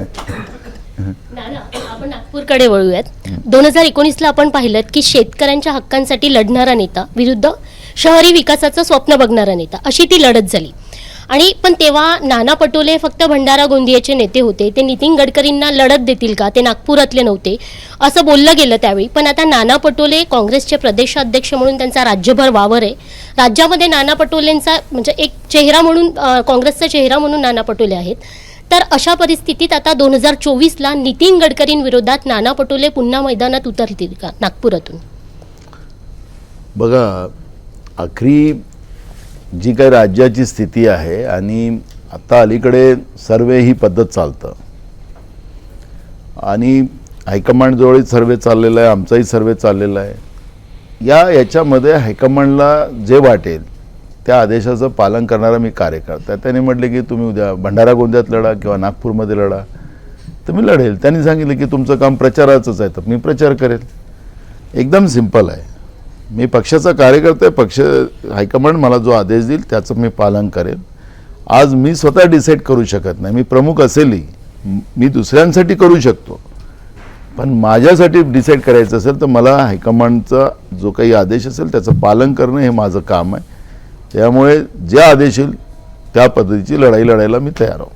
नाना, आपण नागपूरकडे वळूयात. दोन हजार एकोणीसला आपण पाहिलं की शेतकऱ्यांच्या हक्कांसाठी लढणारा नेता विरुद्ध शहरी विकासाचं स्वप्न बघणारा नेता अशी ती लढत झाली. आणि पण तेव्हा नाना पटोले फक्त भंडारा गोंदियाचे नेते होते. ते नितीन गडकरींना लढत देतील का? ते नागपुरातले नव्हते असं बोललं गेलं त्यावेळी. पण आता नाना पटोले काँग्रेसचे प्रदेशाध्यक्ष म्हणून त्यांचा राज्यभर वावर आहे. राज्यामध्ये नाना पटोलेंचा म्हणजे एक चेहरा म्हणून काँग्रेसचा चेहरा म्हणून नाना पटोले आहेत. तर अशा परिस्थितीत आता दोन हजार चोवीसला नितीन गडकरींविरोधात नाना पटोले पुन्हा मैदानात उतरतील का नागपुरातून? बघा आखरी जी काही राज्याची स्थिती आहे आणि आता अलीकडे सर्वे ही पद्धत चालतं. आणि हायकमांडजवळही सर्वे चाललेला आहे आमचाही सर्वे चाललेला आहे. या याच्यामध्ये हायकमांडला जे वाटेल त्या आदेशाचं पालन करणारा मी कार्यकर्ता. त्याने त्यांनी म्हटले की तुम्ही उद्या भंडारा गोंदियात लढा किंवा नागपूरमध्ये लढा. तर मी लढेल. त्यांनी सांगितलं की तुमचं काम प्रचाराचंच आहे तर मी प्रचार करेल. एकदम सिंपल आहे. मी पक्षाचा कार्यकर्ता आहे पक्ष हायकमांड मला जो आदेश देईल त्याचं मी पालन करेन आज मी स्वतः डिसाईड करू शकत नाही. मी प्रमुख असेलही. मी दुसऱ्यांसाठी करू शकतो. पण माझ्यासाठी डिसाईड करायचं असेल तर मला हायकमांडचा जो काही आदेश असेल त्याचं पालन करणं हे माझं काम आहे. त्यामुळे जे आदेश येईल त्या पद्धतीची लढाई लढायला मी तयार आहो.